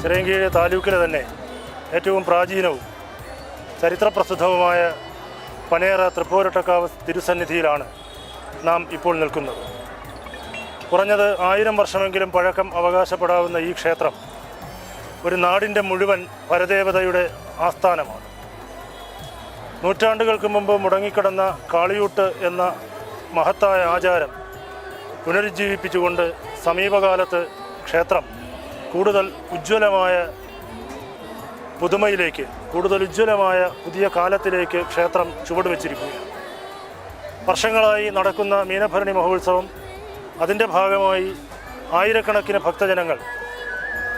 ചിറയൻകീഴ് താലൂക്കിലെ തന്നെ ഏറ്റവും പ്രാചീനവും ചരിത്രപ്രസിദ്ധവുമായ പനേറ തൃപ്പൂരട്ടക്കാവ് തിരുസന്നിധിയിലാണ് നാം ഇപ്പോൾ നിൽക്കുന്നത്. കുറഞ്ഞത് ആയിരം വർഷമെങ്കിലും പഴക്കം അവകാശപ്പെടാവുന്ന ഈ ക്ഷേത്രം ഒരു നാടിന്റെ മുഴുവൻ പരദേവതയുടെ ആസ്ഥാനമാണ്. നൂറ്റാണ്ടുകൾക്ക് മുമ്പ് മുടങ്ങിക്കിടന്ന കാളിയൂട്ട് എന്ന മഹത്തായ ആചാരം പുനരുജ്ജീവിപ്പിച്ചുകൊണ്ട് സമീപകാലത്ത് ക്ഷേത്രം കൂടുതൽ ഉജ്ജ്വലമായ പുതുമയിലേക്ക് കൂടുതൽ ഉജ്ജ്വലമായ പുതിയ കാലത്തിലേക്ക് ക്ഷേത്രം ചുവടുവെച്ചിരിക്കുകയാണ്. വർഷങ്ങളായി നടക്കുന്ന മീനഭരണി മഹോത്സവം അതിന്റെ ഭാഗമായി ആയിരക്കണക്കിന് ഭക്തജനങ്ങൾ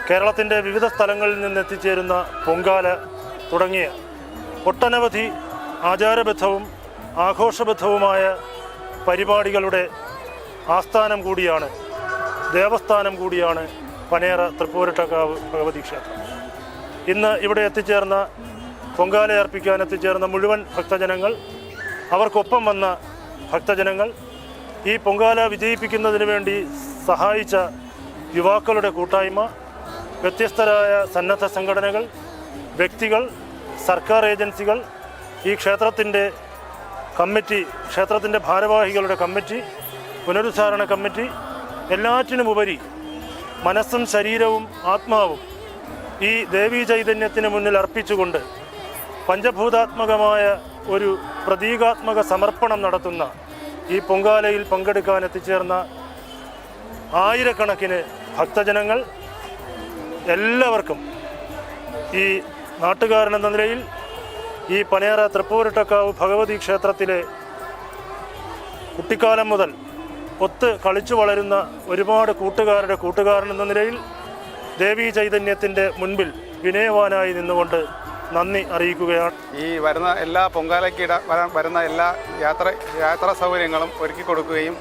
കേരളത്തിന്റെ വിവിധ സ്ഥലങ്ങളിൽ നിന്ന് എത്തിച്ചേരുന്ന പൊങ്കാല തുടങ്ങിയ ഒട്ടനവധി ആചാരബദ്ധവും ആഘോഷബദ്ധവുമായ പരിപാടികളുടെ ആസ്ഥാനം കൂടിയാണ് ദേവസ്ഥാനം കൂടിയാണ് പനേറ തൃപ്പൂരട്ടക്കാവ് ഭഗവതി ക്ഷേത്രം. ഇന്ന് ഇവിടെ എത്തിച്ചേർന്ന പൊങ്കാല അർപ്പിക്കാൻ എത്തിച്ചേർന്ന മുഴുവൻ ഭക്തജനങ്ങൾ അവർക്കൊപ്പം വന്ന ഭക്തജനങ്ങൾ ഈ പൊങ്കാല വിജയിപ്പിക്കുന്നതിന് വേണ്ടി സഹായിച്ച യുവാക്കളുടെ കൂട്ടായ്മ വ്യത്യസ്തരായ സന്നദ്ധ സംഘടനകൾ വ്യക്തികൾ സർക്കാർ ഏജൻസികൾ ഈ ക്ഷേത്രത്തിന്റെ കമ്മിറ്റി ക്ഷേത്രത്തിന്റെ ഭാരവാഹികളുടെ കമ്മിറ്റി പുനരുദ്ധാരണ കമ്മിറ്റി എല്ലാറ്റിനുമുപരി മനസ്സും ശരീരവും ആത്മാവും ഈ ദേവീ ചൈതന്യത്തിന് മുന്നിൽ അർപ്പിച്ചുകൊണ്ട് പഞ്ചഭൂതാത്മകമായ ഒരു പ്രതീകാത്മക സമർപ്പണം നടത്തുന്ന ഈ പൊങ്കാലയിൽ പങ്കെടുക്കാൻ എത്തിച്ചേർന്ന ആയിരക്കണക്കിന് ഭക്തജനങ്ങൾ എല്ലാവർക്കും ഈ നാട്ടുകാരനെന്ന നിലയിൽ ഈ പനേറ തൃപ്പൂരിട്ടക്കാവ് ഭഗവതി ക്ഷേത്രത്തിലെ കുട്ടിക്കാലം മുതൽ ഒത്ത് കളിച്ചു വളരുന്ന ഒരുപാട് കൂട്ടുകാരുടെ കൂട്ടുകാരൻ എന്ന നിലയിൽ ദേവീ ചൈതന്യത്തിന്റെ മുൻപിൽ വിനയവാനായി നിന്നുകൊണ്ട് നന്ദി അറിയിക്കുകയാണ്. ഈ വരുന്ന എല്ലാ പൊങ്കാലയ്ക്കിട വരുന്ന എല്ലാ യാത്ര യാത്രാ സൗകര്യങ്ങളും ഒരുക്കി കൊടുക്കുകയും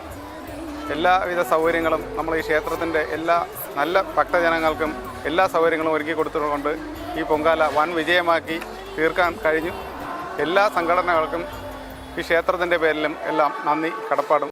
എല്ലാവിധ സൗകര്യങ്ങളും നമ്മൾ ഈ ക്ഷേത്രത്തിന്റെ എല്ലാ നല്ല ഭക്തജനങ്ങൾക്കും എല്ലാ സൗകര്യങ്ങളും ഒരുക്കി കൊടുത്തുകൊണ്ട് ഈ പൊങ്കാല വൻ വിജയമാക്കി തീർക്കാൻ കഴിഞ്ഞു. എല്ലാ സംഘടനകൾക്കും ഈ ക്ഷേത്രത്തിന്റെ പേരിലും എല്ലാം നന്ദി കടപ്പാടും.